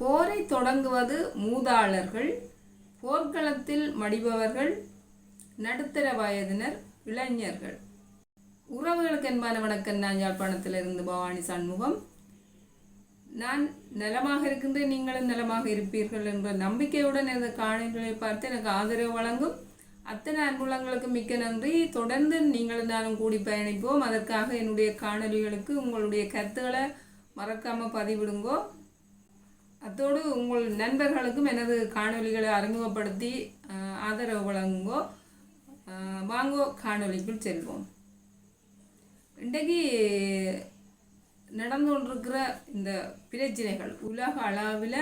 போரை தொடங்குவது மூதாளர்கள் போர்க்களத்தில் மடிபவர்கள் நடுத்தர வயதினர் இளைஞர்கள். உறவுகளுக்கு என்பான வணக்கம். நான் யாழ்ப்பாணத்திலிருந்து பவானி சண்முகம். நான் நலமாக இருக்கின்றேன். நீங்களும் நலமாக இருப்பீர்கள் என்ற நம்பிக்கையுடன் இந்த காணொலிகளை பார்த்து எனக்கு ஆதரவு வழங்கும். அத்தனை அன்புள்ளங்களுக்கு மிக்க நன்றி. தொடர்ந்து நீங்களும் நானும் கூடி பயணிப்போம். அதற்காக என்னுடைய காணொலிகளுக்கு உங்களுடைய கருத்துக்களை மறக்காமல் பதிவிடுங்கோ. அத்தோடு உங்கள் நண்பர்களுக்கும் எனது காணொலிகளை அறிமுகப்படுத்தி ஆதரவு வழங்குங்கோ வாங்கோ காணொலிக்குள் செல்வோம். இன்றைக்கு நடந்து கொண்டிருக்கிற இந்த பிரச்சனைகள் உலக அளவில்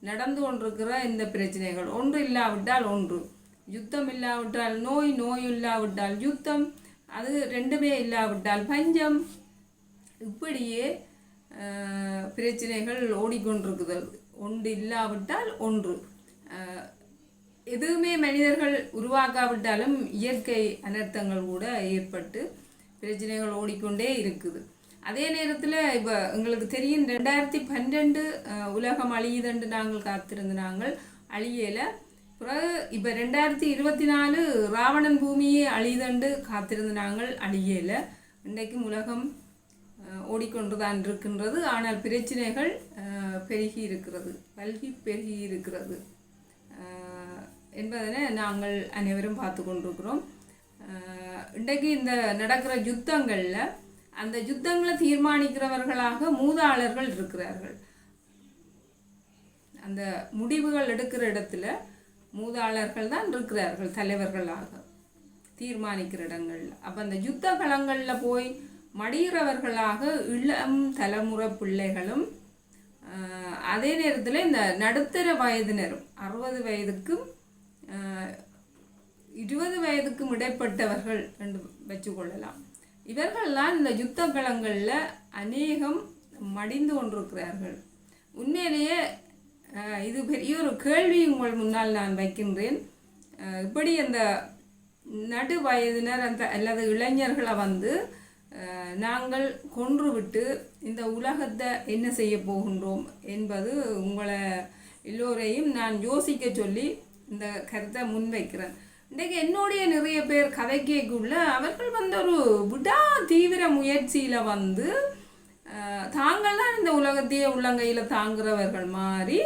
நடந்து கொண்டிருக்கிற இந்த பிரச்சனைகள் ஒன்று இல்லாவிட்டால் ஒன்று யுத்தம் இல்லாவிட்டால் நோய் நோய் இல்லாவிட்டால் யுத்தம் அது ரெண்டுமே இல்லாவிட்டால் பஞ்சம் இப்படியே பிரச்சனைகள் ஓடிக்கொண்டிருக்குது. ஒன்று இல்லாவிட்டால் ஒன்று. எதுவுமே மனிதர்கள் உருவாக்காவிட்டாலும் இயற்கை அனர்த்தங்கள் கூட ஏற்பட்டு பிரச்சனைகள் ஓடிக்கொண்டே இருக்குது. அதே நேரத்தில் இப்போ எங்களுக்கு தெரியும் ரெண்டாயிரத்தி பன்னெண்டு உலகம் அழியுதுண்டு நாங்கள் காத்திருந்த நாங்கள் அழியலை. பிறகு இப்போ ரெண்டாயிரத்தி இருபத்தி நாலு ராவணன் பூமியே அழியுதண்டு காத்திருந்த நாங்கள் அழியலை. இன்றைக்கும் உலகம் ஓடிக்கொண்டுதான் இருக்கின்றது. ஆனால் பிரச்சனைகள் பெருகி இருக்கிறது. பல்கி பெருகி இருக்கிறது. என்பதனை நாங்கள் அனைவரும் பார்த்து கொண்டிருக்கிறோம். இன்றைக்கு இந்த நடக்கிற யுத்தங்களில் அந்த யுத்தங்களை தீர்மானிக்கிறவர்களாக மூதாளர்கள் இருக்கிறார்கள். அந்த முடிவுகள் எடுக்கிற இடத்துல மூதாளர்கள் தான் இருக்கிறார்கள் தலைவர்களாக தீர்மானிக்கிற இடங்களில். அப்போ அந்த யுத்த களங்களில் போய் மடிகிறவர்களாக இளம் தலைமுறை பிள்ளைகளும் அதே நேரத்தில் இந்த நடுத்தர வயதினரும் அறுபது வயதுக்கும் இருபது வயதுக்கும் இடைப்பட்டவர்கள் என்று வச்சுக்கொள்ளலாம். இவர்கள்லாம் இந்த யுத்த களங்களில் அநேகம் மடிந்து கொண்டிருக்கிறார்கள். உண்மையிலேயே இது பெரிய ஒரு கேள்வி உங்கள் முன்னால் நான் வைக்கின்றேன். இப்படி அந்த நடு வயதினர் அந்த அல்லது இளைஞர்களை வந்து நாங்கள் கொன்றுவிட்டு இந்த உலகத்தை என்ன செய்ய போகின்றோம் என்பது உங்களை எல்லோரையும் நான் யோசிக்க சொல்லி இந்த கருத்தை முன்வைக்கிறேன். இன்றைக்கு என்னுடைய நிறைய பேர் கதைக்குள்ள அவர்கள் வந்து ஒரு விடா தீவிர முயற்சியில் வந்து தாங்கள் தான் இந்த உலகத்தையே உள்ளங்கையில் தாங்குறவர்கள் மாதிரி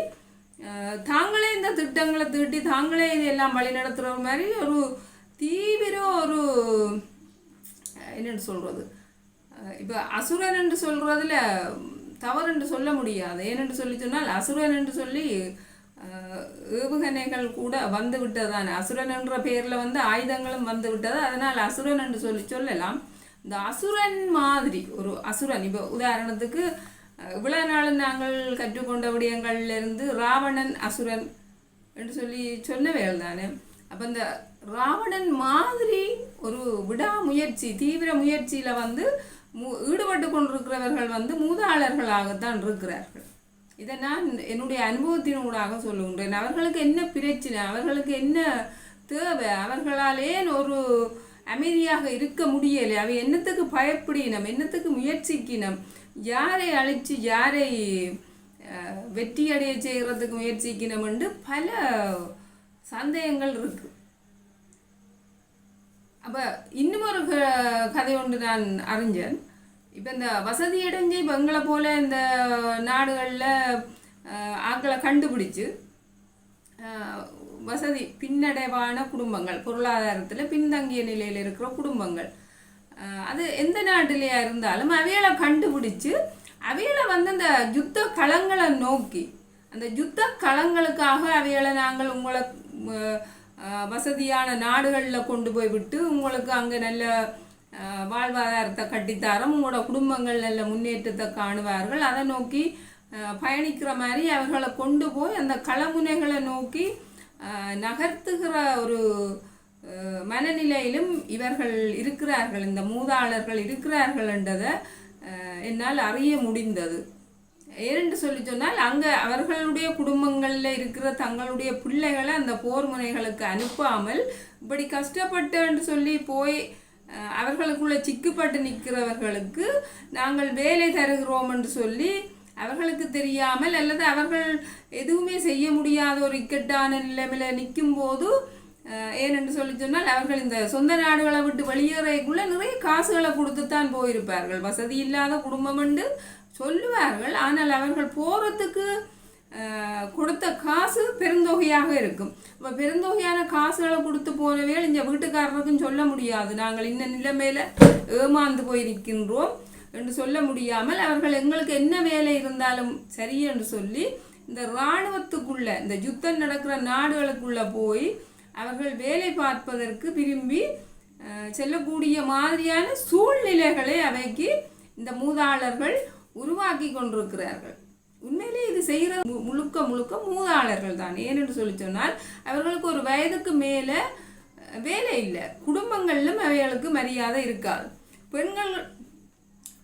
தாங்களே இந்த திட்டங்களை தீட்டி தாங்களே இதெல்லாம் வழி நடத்துகிற மாதிரி ஒரு தீவிர ஒரு என்னென்னு சொல்கிறது இப்போ அசுரன் என்று சொல்கிறதுல தவறு என்று சொல்ல முடியாது. ஏனென்று சொல்லி சொன்னால் அசுரன் என்று சொல்லி ஏவுகணைகள் கூட வந்து விட்டதான அசுரன் என்ற பெயரில் வந்து ஆயுதங்களும் வந்து விட்டது. அதனால் அசுரன் என்று சொல்லி சொல்லலாம். இந்த அசுரன் மாதிரி ஒரு அசுரன் இப்போ உதாரணத்துக்கு இவ்வளோ இவ்வளவு நாள் நாங்கள் கற்றுக்கொண்ட விடயங்கள்லேருந்து ராவணன் அசுரன் என்று சொல்லி சொன்னவைகள் தானே. அப்போ இந்த ராவணன் மாதிரி ஒரு விடாமுயற்சி தீவிர முயற்சியில் வந்து மூ ஈடுபட்டு கொண்டிருக்கிறவர்கள் வந்து மூதாளர்களாகத்தான் இருக்கிறார்கள். இதை நான் என்னுடைய அனுபவத்தினூடாக சொல்லுகின்றேன். அவர்களுக்கு என்ன பிரச்சனை அவர்களுக்கு என்ன தேவை அவர்களாலே ஒரு அமைதியாக இருக்க முடியலை. அவை என்னத்துக்கு பயப்படினம் என்னத்துக்கு முயற்சிக்கினம்? யாரை அழித்து யாரை அஹ், வெற்றியடைய செய்கிறதுக்கு முயற்சிக்கணும் என்று பல சந்தேகங்கள் இருக்கு. அப்போ இன்னும் ஒரு க- கதை ஒன்று நான் அறிஞ்சேன். இப்போ இந்த வசதி அடைஞ்சு இப்போ எங்களை போல் இந்த நாடுகளில் ஆக்களை கண்டுபிடிச்சு வசதி பின்னடைவான குடும்பங்கள் பொருளாதாரத்தில் பின்தங்கிய நிலையில் இருக்கிற குடும்பங்கள். அது எந்த நாட்டிலையா இருந்தாலும் அவைகளை கண்டுபிடிச்சு அவைகளை வந்து அந்த யுத்த களங்களை நோக்கி அந்த யுத்த களங்களுக்காக அவைகளை நாங்கள் உங்களை வசதியான நாடுகளில் கொண்டு போய் விட்டு உங்களுக்கு அங்கே நல்ல வாழ்வாதாரத்தை கட்டித்தாரம். உங்களோட குடும்பங்கள் நல்ல முன்னேற்றத்தை காணுவார்கள். அதை நோக்கி பயணிக்கிற மாதிரி அவர்களை கொண்டு போய் அந்த களமுனைகளை நோக்கி நகர்த்துகிற ஒரு மனநிலையிலும் இவர்கள் இருக்கிறார்கள். இந்த மூதாளர்கள் இருக்கிறார்கள் என்றதை என்னால் அறிய முடிந்தது. ஏனென்று சொல்லி சொன்னால் அங்கே அவர்களுடைய குடும்பங்களில் இருக்கிற தங்களுடைய பிள்ளைகளை அந்த போர் முனைகளுக்கு அனுப்பாமல் இப்படி கஷ்டப்பட்டுன்னு சொல்லி போய் அவர்களுக்குள்ள சிக்குப்பட்டு நிற்கிறவர்களுக்கு நாங்கள் வேலை தருகிறோம் என்று சொல்லி அவர்களுக்கு தெரியாமல் அல்லது அவர்கள் எதுவுமே செய்ய முடியாத ஒரு இக்கட்டான நிலைமையில் நிற்கும் போது ஏனென்று சொல்லி சொன்னால் அவர்கள் இந்த சொந்த நாடுகளை விட்டு வெளியேறக்குள்ள நிறைய காசுகளை கொடுத்துத்தான் போயிருப்பார்கள். வசதி இல்லாத குடும்பம் என்று சொல்லுவார்கள். ஆனால் அவர்கள் போகிறதுக்கு கொடுத்த காசு பெருந்தொகையாக இருக்கும். இப்போ பெருந்தொகையான காசுகளை கொடுத்து போனவே இந்த வீட்டுக்காரருக்கும் சொல்ல முடியாது. நாங்கள் இந்த நிலைமையில் ஏமாந்து போய் நிற்கின்றோம் என்று சொல்ல முடியாமல் அவர்கள் எங்களுக்கு என்ன வேலை இருந்தாலும் சரி என்று சொல்லி இந்த இராணுவத்துக்குள்ள இந்த யுத்தம் நடக்கிற நாடுகளுக்குள்ள போய் அவர்கள் வேலை பார்ப்பதற்கு விரும்பி செல்லக்கூடிய மாதிரியான சூழ்நிலைகளை அவைக்கு இந்த மூதாளர்கள் உருவாக்கி கொண்டிருக்கிறார்கள். உண்மையிலே இது செய்கிற மு- முழுக்க முழுக்க மூதாளர்கள் தான். ஏனென்று சொல்லி சொன்னால் அவர்களுக்கு ஒரு வயதுக்கு மேலே வேலை இல்லை. குடும்பங்களிலும் அவைகளுக்கு மரியாதை இருக்காது. பெண்கள்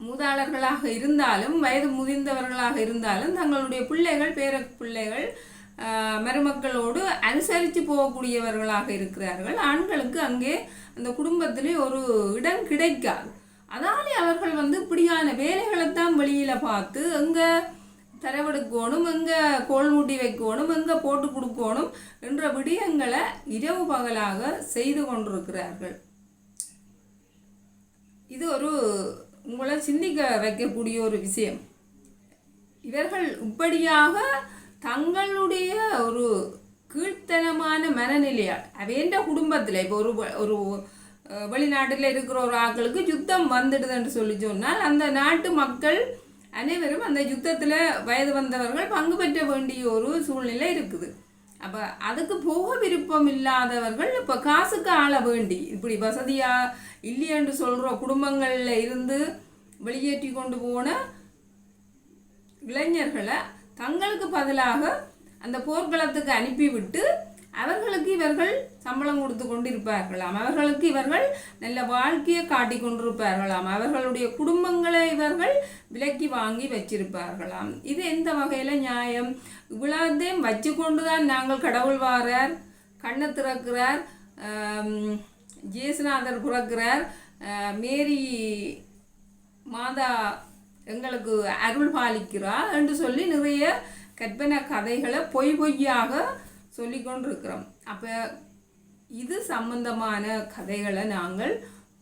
மூதாளர்களாக இருந்தாலும் வயது முதிர்ந்தவர்களாக இருந்தாலும் தங்களுடைய பிள்ளைகள் பேர பிள்ளைகள் மருமக்களோடு அனுசரித்து போகக்கூடியவர்களாக இருக்கிறார்கள். ஆண்களுக்கு அங்கே அந்த குடும்பத்திலே ஒரு இடம் கிடைக்காது. அதாலே அவர்கள் வந்து இப்படியான வேலைகளைத்தான் வெளியில் பார்த்து அங்கே தரவெடுக்கணும் எங்கே கோல் மூட்டி வைக்கணும் எங்கே போட்டு கொடுக்கணும் என்ற விடயங்களை இரவு பகலாக செய்து கொண்டிருக்கிறார்கள். இது ஒரு உங்களை சிந்திக்க வைக்கக்கூடிய ஒரு விஷயம். இவர்கள் இப்படியாக தங்களுடைய ஒரு கீழ்த்தனமான மனநிலையால் அவேண்ட குடும்பத்தில் இப்போ ஒரு ஒரு வெளிநாட்டில் இருக்கிற ஒரு ஆட்களுக்கு யுத்தம் வந்துடுதுன்னு சொல்லி சொன்னால் அந்த நாட்டு மக்கள் அனைவரும் அந்த யுத்தத்தில் வயது வந்தவர்கள் பங்கு பெற்ற வேண்டிய ஒரு சூழ்நிலை இருக்குது. அப்போ அதுக்கு போக விருப்பம் இல்லாதவர்கள் இப்போ காசுக்கு ஆள வேண்டி இப்படி வசதியாக இல்லையென்று சொல்கிற குடும்பங்களில் இருந்து வெளியேற்றி கொண்டு போன இளைஞர்களை தங்களுக்கு பதிலாக அந்த போர்க்களத்துக்கு அனுப்பிவிட்டு அவர்களுக்கு இவர்கள் சம்பளம் கொடுத்து கொண்டிருப்பார்களாம். அவர்களுக்கு இவர்கள் நல்ல வாழ்க்கையை காட்டி கொண்டிருப்பார்களாம். அவர்களுடைய குடும்பங்களை இவர்கள் விலக்கி வாங்கி வச்சிருப்பார்களாம். இது எந்த வகையில் நியாயம்? இவ்வளோத்தையும் வச்சு கொண்டு தான் நாங்கள் கடவுள் வாரார் கண்ணை திறக்கிறார் ஜேசுநாதர் பிறக்கிறார் மேரி மாதா எங்களுக்கு அருள் பாலிக்கிறார் என்று சொல்லி நிறைய கற்பனை கதைகளை பொய் பொய்யாக சொல்லிக்கொண்டிருக்கிறோம். அப்போ இது சம்பந்தமான கதைகளை நாங்கள்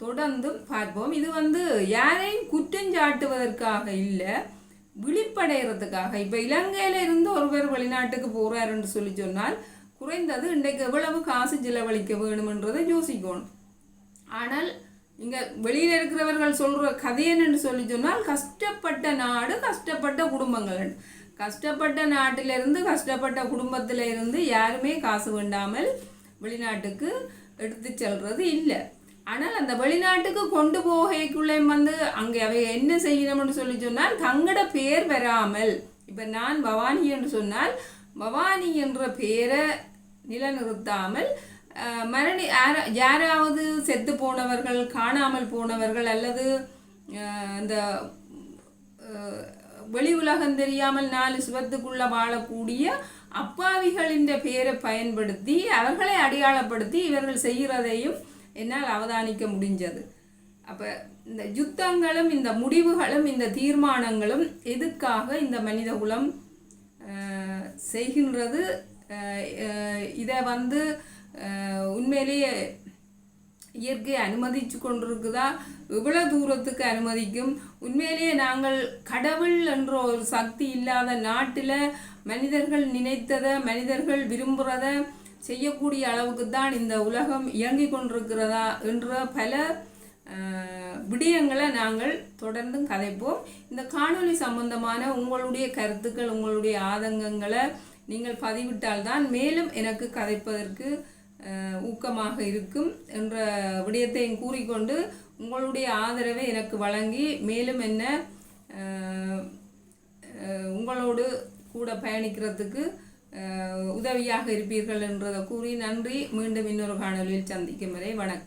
தொடர்ந்து பார்ப்போம். இது வந்து யாரையும் குற்றஞ்சாட்டுவதற்காக இல்லை விழிப்படைகிறதுக்காக இப்போ இலங்கையில் இருந்து ஒருவர் வெளிநாட்டுக்கு போகிறாருன்னு சொல்லி சொன்னால் குறைந்தது இன்றைக்கு எவ்வளவு காசு செலவழிக்க வேணுமென்றதை யோசிக்கணும். ஆனால் இங்கே வெளியில் இருக்கிறவர்கள் சொல்கிற கதை என்னன்னு சொல்லி சொன்னால் கஷ்டப்பட்ட நாடு கஷ்டப்பட்ட குடும்பங்கள். கஷ்டப்பட்ட நாட்டிலிருந்து கஷ்டப்பட்ட குடும்பத்தில் இருந்து யாருமே காசு வேண்டாமல் வெளிநாட்டுக்கு எடுத்து செல்வது இல்லை. ஆனால் அந்த வெளிநாட்டுக்கு கொண்டு போகைக்குள்ளே வந்து அங்கே அவை என்ன செய்யணும்னு சொல்லி சொன்னால் தங்கட பேர் வராமல் இப்போ நான் பவானி என்று சொன்னால் பவானி என்ற பேரை நிலைநிறுத்தாமல் மரணி யார- யாராவது செத்து போனவர்கள் காணாமல் போனவர்கள் அல்லது இந்த வெளி உலகம் தெரியாமல் நாலு சுவத்துக்குள்ள வாழக்கூடிய அப்பாவிகளின் பேரை பயன்படுத்தி அவர்களை அடையாளப்படுத்தி இவர்கள் செய்கிறதையும் என்னால் அவதானிக்க முடிஞ்சது. அப்போ இந்த யுத்தங்களும் இந்த முடிவுகளும் இந்த தீர்மானங்களும் எதுக்காக இந்த மனித குலம் செய்கின்றது? இதை வந்து உண்மையிலேயே இயற்கை அனுமதிச்சு கொண்டிருக்குதா? இவ்வளோ தூரத்துக்கு அனுமதிக்கும்? உண்மையிலேயே நாங்கள் கடவுள் என்ற ஒரு சக்தி இல்லாத நாட்டில் மனிதர்கள் நினைத்ததை மனிதர்கள் விரும்புகிறத செய்யக்கூடிய அளவுக்கு தான் இந்த உலகம் இயங்கிக் கொண்டிருக்கிறதா என்ற பல விடயங்களை நாங்கள் தொடர்ந்து கதைப்போம். இந்த காணொலி சம்பந்தமான உங்களுடைய கருத்துக்கள் உங்களுடைய ஆதங்கங்களை நீங்கள் பதிவிட்டால்தான் மேலும் எனக்கு கதைப்பதற்கு ஊக்கமாக இருக்கும் என்ற விடயத்தையும் கூறிக்கொண்டு உங்களுடைய ஆதரவை எனக்கு வழங்கி மேலும் என்ன உங்களோடு கூட பயணிக்கிறதுக்கு உதவியாக இருப்பீர்கள் என்றதை கூறி நன்றி. மீண்டும் இன்னொரு காணொலியில் சந்திக்கும் வரை வணக்கம்.